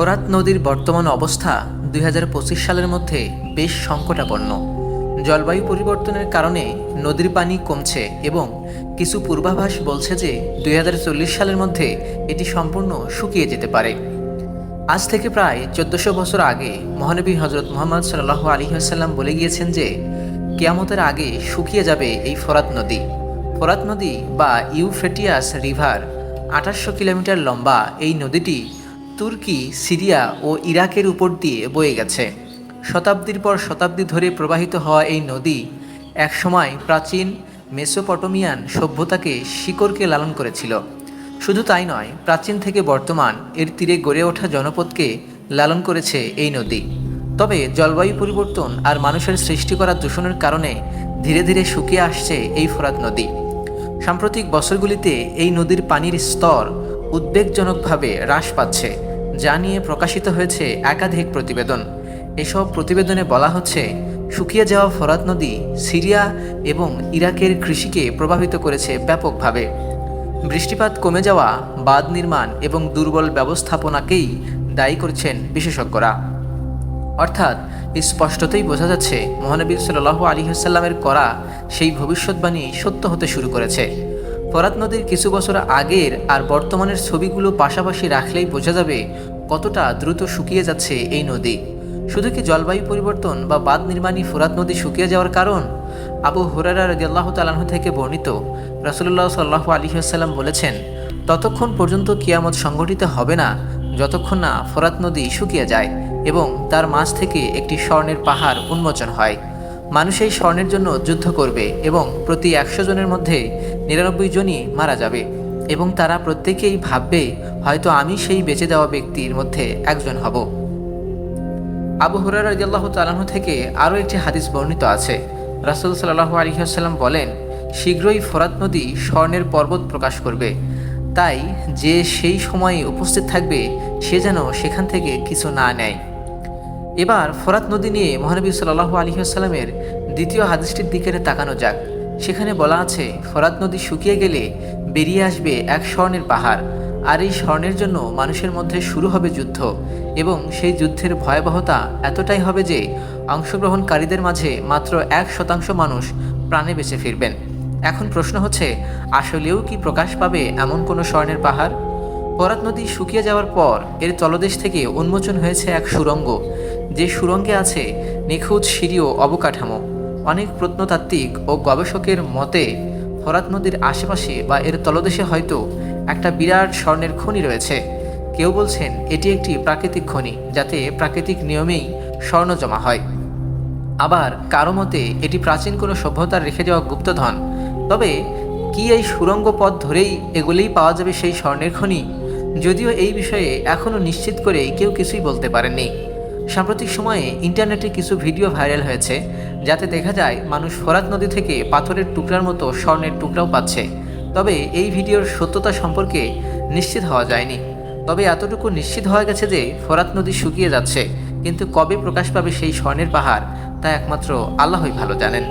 ফোরাত নদীর বর্তমান অবস্থা দুই হাজার পঁচিশ সালের মধ্যে বেশ সংকটাপন্ন। জলবায়ু পরিবর্তনের কারণে নদীর পানি কমছে এবং কিছু পূর্বাভাস বলছে যে দুই হাজার চল্লিশ সালের মধ্যে এটি সম্পূর্ণ শুকিয়ে যেতে পারে। আজ থেকে প্রায় চোদ্দশো বছর আগে মহানবী হজরত মোহাম্মদ সাল্লাহ আলী আসাল্লাম বলে গিয়েছেন যে কেয়ামতের আগে শুকিয়ে যাবে এই ফোরাত নদী। ফোরাত নদী বা ইউফ্রেটিয়াস রিভার আঠাশশো কিলোমিটার লম্বা এই নদীটি তুর্কি, সিরিয়া ও ইরাকের উপর দিয়ে বয়ে গেছে। শতাব্দীর পর শতাব্দী ধরে প্রবাহিত হওয়া এই নদী একসময় প্রাচীন মেসোপটোমিয়ান সভ্যতাকে শিকড়কে লালন করেছিল। শুধু তাই নয়, প্রাচীন থেকে বর্তমান এর তীরে গড়ে ওঠা জনপদকে লালন করেছে এই নদী। তবে জলবায়ু পরিবর্তন আর মানুষের সৃষ্টি করা দূষণের কারণে ধীরে ধীরে শুকিয়ে আসছে এই ফোরাত নদী। সাম্প্রতিক বছরগুলিতে এই নদীর পানির স্তর উদ্বেগজনকভাবে হ্রাস পাচ্ছে। যা নিয়ে প্রকাশিত হয়েছে একাধিক প্রতিবেদন। এসব প্রতিবেদনে বলা হচ্ছে, শুকিয়ে যাওয়া ফরাত নদী সিরিয়া এবং ইরাকের কৃষিকে প্রভাবিত করেছে ব্যাপকভাবে। বৃষ্টিপাত কমে যাওয়া, বাঁধ নির্মাণ এবং দুর্বল ব্যবস্থাপনাকেই দায়ী করছেন বিশেষজ্ঞরা। অর্থাৎ, স্পষ্টতই বোঝা যাচ্ছে, মহানবী আলী হাসাল্লামের করা সেই ভবিষ্যৎবাণী সত্য হতে শুরু করেছে। ফরাত নদীর কিছু বছর আগের আর বর্তমানের ছবিগুলো পাশাপাশি রাখলেই বোঝা যাবে কতটা দ্রুত শুকিয়ে যাচ্ছে এই নদী? শুধু কি জলবায়ু পরিবর্তন বা বাঁধ নির্মাণই ফোরাত নদী শুকিয়ে যাওয়ার কারণ? আবু হুরারা রদিয়াল্লাহ তালাহ থেকে বর্ণিত রাসুল্লাহ সাল্লাহ আলী আসাল্লাম বলেছেন, ততক্ষণ পর্যন্ত কিয়ামত সংগঠিত হবে না, যতক্ষণ না ফোরাত নদী শুকিয়ে যায় এবং তার মাঝ থেকে একটি স্বর্ণের পাহাড় উন্মোচন হয়। মানুষ এই স্বর্ণের জন্য যুদ্ধ করবে এবং প্রতি একশো জনের মধ্যে নিরানব্বই জনই মারা যাবে। এবং তারা প্রত্যেকেই ভাববে, হয়তো আমি সেই বেঁচে দেওয়া ব্যক্তির মধ্যে একজন হব। আবু হুরার রাজিয়াল্লাহ তালাহ থেকে আরও একটি হাদিস বর্ণিত আছে। রাসুল সাল্লাহ আলহিহাসাল্লাম বলেন, শীঘ্রই ফরাত নদী স্বর্ণের পর্বত প্রকাশ করবে। তাই যে সেই সময়ে উপস্থিত থাকবে, সে যেন সেখান থেকে কিছু না নেয়। এবার ফরাত নদী নিয়ে মহানবী সাল্লাহ আলহিহাস্লামের দ্বিতীয় হাদিসটির দিকে তাকানো যাক। সেখানে বলা আছে, ফরাত নদী শুকিয়ে গেলে বেরিয়ে আসবে এক স্বর্ণের পাহাড়, আর এই স্বর্ণের জন্য মানুষের মধ্যে শুরু হবে যুদ্ধ। এবং সেই যুদ্ধের ভয়াবহতা এতটাই হবে যে অংশগ্রহণকারীদের মাঝে মাত্র এক শতাংশ মানুষ প্রাণে বেঁচে ফিরবেন। এখন প্রশ্ন হচ্ছে, আসলেও কি প্রকাশ পাবে এমন কোনো স্বর্ণের পাহাড়? ফরাত নদী শুকিয়ে যাওয়ার পর এর তলদেশ থেকে উন্মোচন হয়েছে এক সুরঙ্গ, যে সুরঙ্গে আছে নিখুঁত ও অবকাঠামো। অনেক প্রত্নতাত্ত্বিক ও গবেষকের মতে, ফরাত নদীর আশেপাশে বা এর তলদেশে হয়তো একটা বিরাট স্বর্ণের খনি রয়েছে। কেউ বলছেন এটি একটি প্রাকৃতিক খনি, যাতে প্রাকৃতিক নিয়মেই স্বর্ণ জমা হয়। আবার কারও মতে, এটি প্রাচীন কোনো সভ্যতার রেখে যাওয়া গুপ্তধন। তবে, কি এই সুরঙ্গ পথ ধরেই এগুলিই পাওয়া যাবে সেই স্বর্ণের খনি? যদিও এই বিষয়ে এখনও নিশ্চিত করে কেউ কিছুই বলতে পারেননি। সাম্প্রতিক সময়ে ইন্টারনেটে কিছু ভিডিও ভাইরাল হয়েছে, যাতে দেখা যায় মানুষ ফরাত নদী থেকে পাথরের টুকরার মতো স্বর্ণের টুকরাও পাচ্ছে। তবে এই ভিডিওর সত্যতা সম্পর্কে নিশ্চিত হওয়া যায়নি। তবে এতটুকু নিশ্চিত হওয়া গেছে যে ফরাত নদী শুকিয়ে যাচ্ছে, কিন্তু কবে প্রকাশ পাবে সেই স্বর্ণের পাহাড়, তা একমাত্র আল্লাহই ভালো জানেন।